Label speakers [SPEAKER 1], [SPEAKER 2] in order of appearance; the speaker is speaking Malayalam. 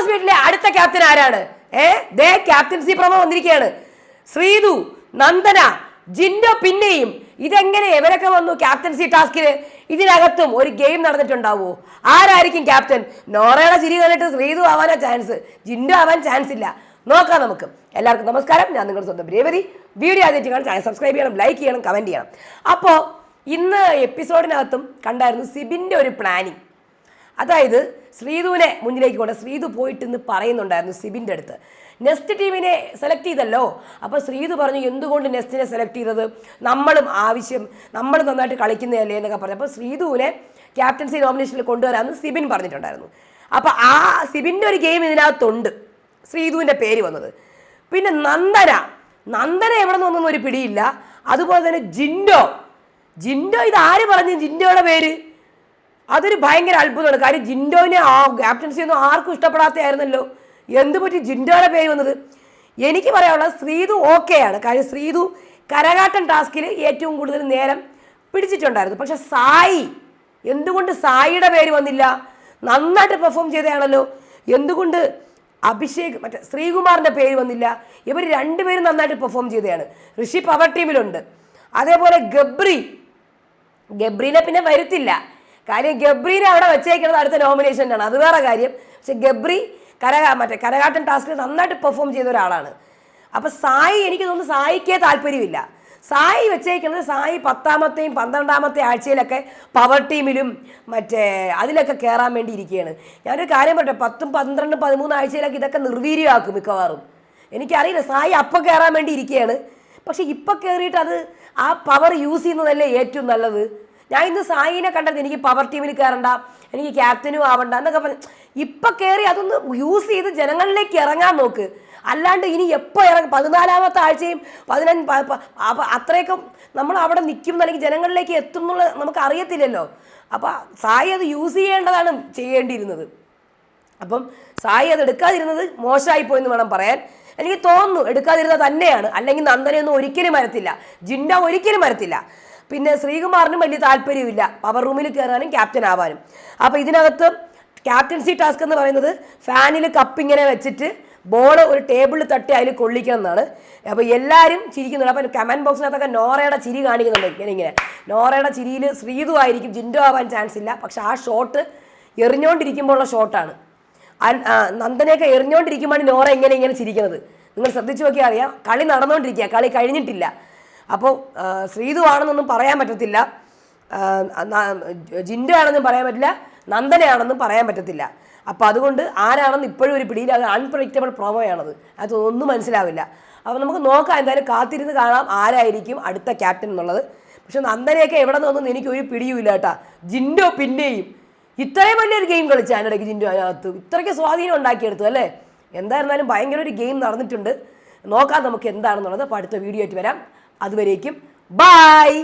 [SPEAKER 1] ബോസ് വീട്ടിലെ അടുത്ത ക്യാപ്റ്റൻ ആരാണ്? ഏ? ദേ ക്യാപ്റ്റൻസി പ്രമോ വന്നിരിക്കുകയാണ്. ശ്രീതു നന്ദന ജിൻഡോ പിന്നെയും. ഇതെങ്ങനെ ഇവരൊക്കെ വന്നു ക്യാപ്റ്റൻസി ടാസ്കിന് ഇതിനകത്തും ഒരു ഗെയിം നടന്നിട്ടുണ്ടാവുമോ ആരായിരിക്കും ക്യാപ്റ്റൻ? നോറയുടെ ചിരി കണ്ടിട്ട് ശ്രീതു ആവാനാ ചാൻസ്. ജിൻഡോ ആവാൻ ചാൻസ് ഇല്ല. നോക്കാം നമുക്ക്. എല്ലാവർക്കും നമസ്കാരം. ഞാൻ നിങ്ങൾ സ്വന്തം രേവതി. വീഡിയോ കാണാൻ ചാനൽ സബ്സ്ക്രൈബ് ചെയ്യണം ലൈക്ക് ചെയ്യണം കമന്റ് ചെയ്യണം. അപ്പോൾ ഇന്ന് എപ്പിസോഡിനകത്തും കണ്ടായിരുന്നു സിബിന്റെ ഒരു പ്ലാനിങ് അതായത് ശ്രീതുവിനെ മുന്നിലേക്ക് കൊണ്ട് ശ്രീതു പോയിട്ട് ഇന്ന് പറയുന്നുണ്ടായിരുന്നു സിബിന്റെ അടുത്ത്. നെസ്റ്റ് ടീമിനെ സെലക്ട് ചെയ്തല്ലോ. അപ്പോൾ ശ്രീതു പറഞ്ഞു എന്തുകൊണ്ട് നെസ്റ്റിനെ സെലക്ട് ചെയ്തത്? നമ്മളും ആവശ്യം നമ്മൾ നന്നായിട്ട് കളിക്കുന്നതല്ലേ എന്നൊക്കെ പറഞ്ഞു. അപ്പോൾ ശ്രീതുവിനെ ക്യാപ്റ്റൻസി നോമിനേഷനിൽ കൊണ്ടുവരാമെന്ന് സിബിൻ പറഞ്ഞിട്ടുണ്ടായിരുന്നു. അപ്പോൾ ആ സിബിന്റെ ഒരു ഗെയിം ഇതിനകത്തുണ്ട്. ശ്രീതുവിന്റെ പേര് വന്നത്. പിന്നെ നന്ദന. നന്ദന എവിടെ നിന്നൊന്നും ഒരു പിടിയില്ല. അതുപോലെ തന്നെ ജിൻഡോ. ജിൻഡോ ഇത് ആര് പറഞ്ഞു ജിൻഡോയുടെ പേര്? അതൊരു ഭയങ്കര അത്ഭുതമാണ്. കാര്യം ജിൻഡോനെ ആ ക്യാപ്റ്റൻസി ഒന്നും ആർക്കും ഇഷ്ടപ്പെടാത്തയായിരുന്നല്ലോ എന്ത് പറ്റി ജിൻഡോയുടെ പേര് വന്നത്? എനിക്ക് പറയാനുള്ളത് ശ്രീതു ഓക്കെയാണ് കാര്യം ശ്രീതു കരകാട്ടൻ ടാസ്കിൽ ഏറ്റവും കൂടുതൽ നേരം പിടിച്ചിട്ടുണ്ടായിരുന്നു. പക്ഷെ സായി എന്തുകൊണ്ട് സായിയുടെ പേര് വന്നില്ല? നന്നായിട്ട് പെർഫോം ചെയ്തതാണല്ലോ. എന്തുകൊണ്ട് അഭിഷേക് മറ്റേ ശ്രീകുമാറിന്റെ പേര് വന്നില്ല? ഇവർ രണ്ടുപേരും നന്നായിട്ട് പെർഫോം ചെയ്തതാണ്. ഋഷി പവർ ടീമിലുണ്ട് അതേപോലെ ഗബ്രി. ഗബ്രീനെ പിന്നെ വരുത്തില്ല. കാര്യം ഗബ്രീനെ അവിടെ വെച്ചേക്കുന്നത് അടുത്ത നോമിനേഷനാണ് അത് വേറെ കാര്യം. പക്ഷെ ഗബ്രി കര മറ്റേ കരകാട്ടൻ ടാസ്കിൽ നന്നായിട്ട് പെർഫോം ചെയ്ത ഒരാളാണ്. അപ്പോൾ സായി എനിക്ക് തോന്നുന്നു സായിക്കേ താല്പര്യമില്ല. സായി വെച്ചേക്കുന്നത് സായി പത്താമത്തെയും പന്ത്രണ്ടാമത്തെ ആഴ്ചയിലൊക്കെ പവർ ടീമിലും മറ്റേ അതിലൊക്കെ കയറാൻ വേണ്ടി ഇരിക്കുകയാണ്. ഞാനൊരു കാര്യം പറട്ടെ പത്തും പന്ത്രണ്ടും പതിമൂന്ന് ആഴ്ചയിലൊക്കെ ഇതൊക്കെ നിർവീര്യമാക്കും മിക്കവാറും. എനിക്കറിയില്ല സായി അപ്പം കയറാൻ വേണ്ടി ഇരിക്കുകയാണ്. പക്ഷേ ഇപ്പം കയറിയിട്ട് അത് ആ പവർ യൂസ് ചെയ്യുന്നതല്ലേ ഏറ്റവും നല്ലത്? ഞാൻ ഇന്ന് സായിനെ കണ്ടത് എനിക്ക് പവർ ടീമിൽ കയറണ്ട എനിക്ക് ക്യാപ്റ്റനും ആവണ്ട എന്നൊക്കെ പറഞ്ഞു ഇപ്പം കയറി അതൊന്ന് യൂസ് ചെയ്ത് ജനങ്ങളിലേക്ക് ഇറങ്ങാൻ നോക്ക്. അല്ലാണ്ട് ഇനി എപ്പോൾ ഇറങ്ങും പതിനാലാമത്തെ ആഴ്ചയും പതിനഞ്ച് അത്രയൊക്കെ നമ്മൾ അവിടെ നിൽക്കും അല്ലെങ്കിൽ ജനങ്ങളിലേക്ക് എത്തും എന്നുള്ള നമുക്ക് അറിയത്തില്ലല്ലോ. അപ്പോൾ സായി അത് യൂസ് ചെയ്യേണ്ടതാണ് ചെയ്യേണ്ടിയിരുന്നത്. അപ്പം സായി അത് എടുക്കാതിരുന്നത് മോശമായി പോയെന്ന് വേണം പറയാൻ. എനിക്ക് തോന്നുന്നു എടുക്കാതിരുന്നത് തന്നെയാണ്. അല്ലെങ്കിൽ നന്ദനയൊന്നും ഒരിക്കലും വരത്തില്ല. ജിൻഡ ഒരിക്കലും വരത്തില്ല. പിന്നെ ശ്രീകുമാറിനും വലിയ താല്പര്യമില്ല. പവർ റൂമിൽ കയറാനും ക്യാപ്റ്റൻ ആവാനും. അപ്പോൾ ഇതിനകത്ത് ക്യാപ്റ്റൻസി ടാസ്ക് എന്ന് പറയുന്നത് ഫാനിൽ കപ്പിങ്ങനെ വെച്ചിട്ട് ബോൾ ഒരു ടേബിളിൽ തട്ടി അതിൽ കൊള്ളിക്കണം എന്നാണ്. അപ്പോൾ എല്ലാവരും ചിരിക്കുന്നുണ്ട്. അപ്പോൾ കമന്റ് ബോക്സിനകത്തൊക്കെ നോറയുടെ ചിരി കാണിക്കുന്നുണ്ട് ഇങ്ങനെ ഇങ്ങനെ. നോറയുടെ ചിരിയിൽ ശ്രീതു ആയിരിക്കും. ജിൻഡോ ആവാൻ ചാൻസ് ഇല്ല. പക്ഷെ ആ ഷോട്ട് എറിഞ്ഞുകൊണ്ടിരിക്കുമ്പോഴുള്ള ഷോട്ടാണ് നന്ദനെയൊക്കെ എറിഞ്ഞുകൊണ്ടിരിക്കുമ്പോൾ നോറ ഇങ്ങനെ ഇങ്ങനെ ചിരിക്കുന്നത്. നിങ്ങൾ ശ്രദ്ധിച്ചു നോക്കിയാൽ അറിയാം. കളി നടന്നുകൊണ്ടിരിക്കുക കളി കഴിഞ്ഞിട്ടില്ല. അപ്പോൾ ശ്രീതു ആണെന്നൊന്നും പറയാൻ പറ്റത്തില്ല. ജിൻഡ ആണെന്നും പറയാൻ പറ്റില്ല. നന്ദനയാണെന്നും പറയാൻ പറ്റത്തില്ല. അപ്പോൾ അതുകൊണ്ട് ആരാണെന്ന് ഇപ്പോഴും ഒരു പിടിയിൽ അത് അൺപ്രഡിക്റ്റബിൾ പ്രോമോയാണത് അത് ഒന്നും മനസ്സിലാവില്ല. അപ്പോൾ നമുക്ക് നോക്കാം എന്തായാലും കാത്തിരുന്ന് കാണാം ആരായിരിക്കും അടുത്ത ക്യാപ്റ്റൻ എന്നുള്ളത്. പക്ഷെ നന്ദനയൊക്കെ എവിടെ നിന്നൊന്നും എനിക്ക് ഒരു പിടിയുമില്ല കേട്ടാ. ജിൻഡോ പിന്നെയും. ഇത്രയും വലിയൊരു ഗെയിം കളിച്ചു അതിനിടയ്ക്ക് ജിൻഡോ അതിനകത്ത്. ഇത്രയ്ക്ക് സ്വാധീനം ഉണ്ടാക്കിയെടുത്തു അല്ലേ? എന്തായിരുന്നാലും ഭയങ്കര ഒരു ഗെയിം നടന്നിട്ടുണ്ട്. നോക്കാം നമുക്ക് എന്താണെന്നുള്ളത്. അപ്പോൾ അടുത്ത വീഡിയോ ആയിട്ട് വരാം. അതുവരേക്കും ബായ്